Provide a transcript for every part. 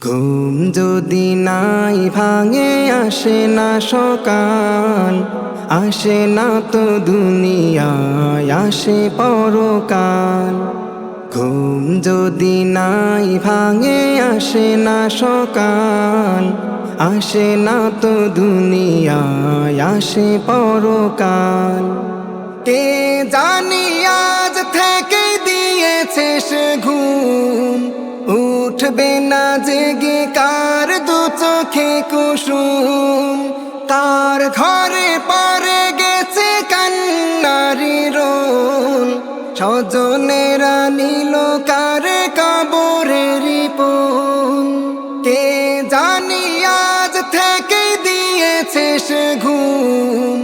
ঘুম যদি নাই ভাঙে, আসে না সকাল, আসে না তো দুনিয়ায়, আসে পরকাল। ঘুম যদি নাই ভাঙে, আসে না সকাল, আসে না তো দুনিয়ায়, আসে পরকাল। কে জানি আজ থেকে দিয়েছে সে ঘুম উঠবে না জেগে কার দু চোখে কুসুম? তার ঘরে পরে গেছে কান্নারি রোল। স্বজনেরা নিল কার কবরের পোল কে জানি আজ থেকে দিয়েছে সে ঘুম।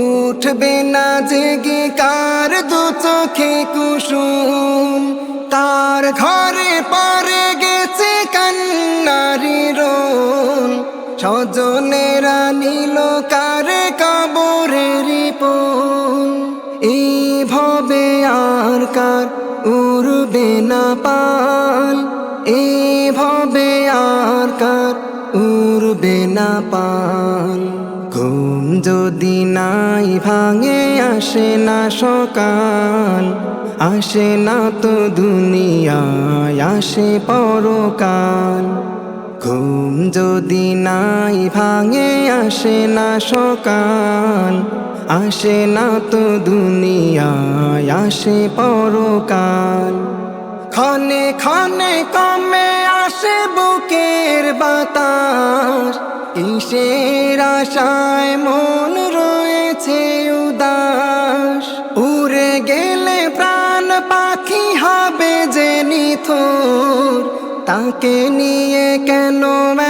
উঠবে না জেগে কার দু চোখে কুসুম? তার ঘরে পরে রোল স্বজনেরা নিল কার কবরের পোল এইভাবে আর কার উড়বে না পাল। এইভাবে আর কার উড়বে না পাল। ঘুম যদি নাই ভাঙে, আসে না সকাল। আসে না তো দুনিয়ায়, আসে পরকাল। ঘুম যদি নাই ভাঙে, আসে না সকাল, আসে না তো দুনিয়ায়, আসে পরকাল। ক্ষণে ক্ষণে কমে আসে বুকের বাতাস, কিসের আশায় মন রয়েছে উদাস। উড়ে গেলে প্রাণ পাখি হবে যে নিথর তাকে নিয়ে কেন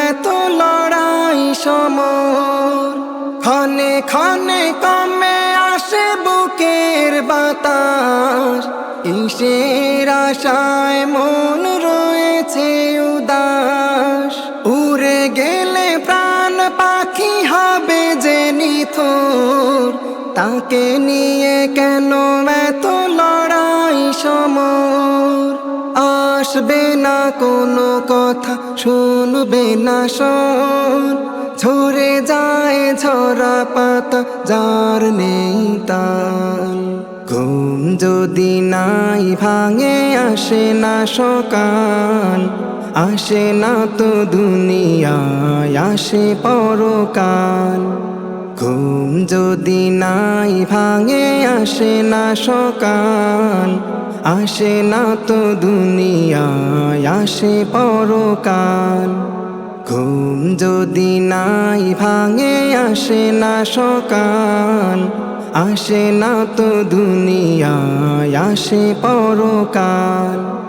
এত লড়াই সমর? ক্ষণে ক্ষণে কমে আসে বুকের বাতাস। কিসের আশায় মন রয়েছে উদাস। উড়ে গেলে প্রাণ পাখি হবে যে নিথর। তাকে নিয়ে কেন এত লড়াই সমর? আসবে না কোনো কথা, শুনবে না শোন ঝরে যায় ঝরা পাতা, যার নেই তাল। ঘুম যদি নাই, ভাঙে আসে না সকাল। আসে না তো দুনিয়ায়, আসে পরকাল। ঘুম যদি নাই, ভাঙে আসে না সকাল। আসে না তো দুনিয়ায়, আসে পরকাল। ঘুম যদি নাই, ভাঙে আসে না সকাল। আসে না তো দুনিয়ায়, আসে পরকাল।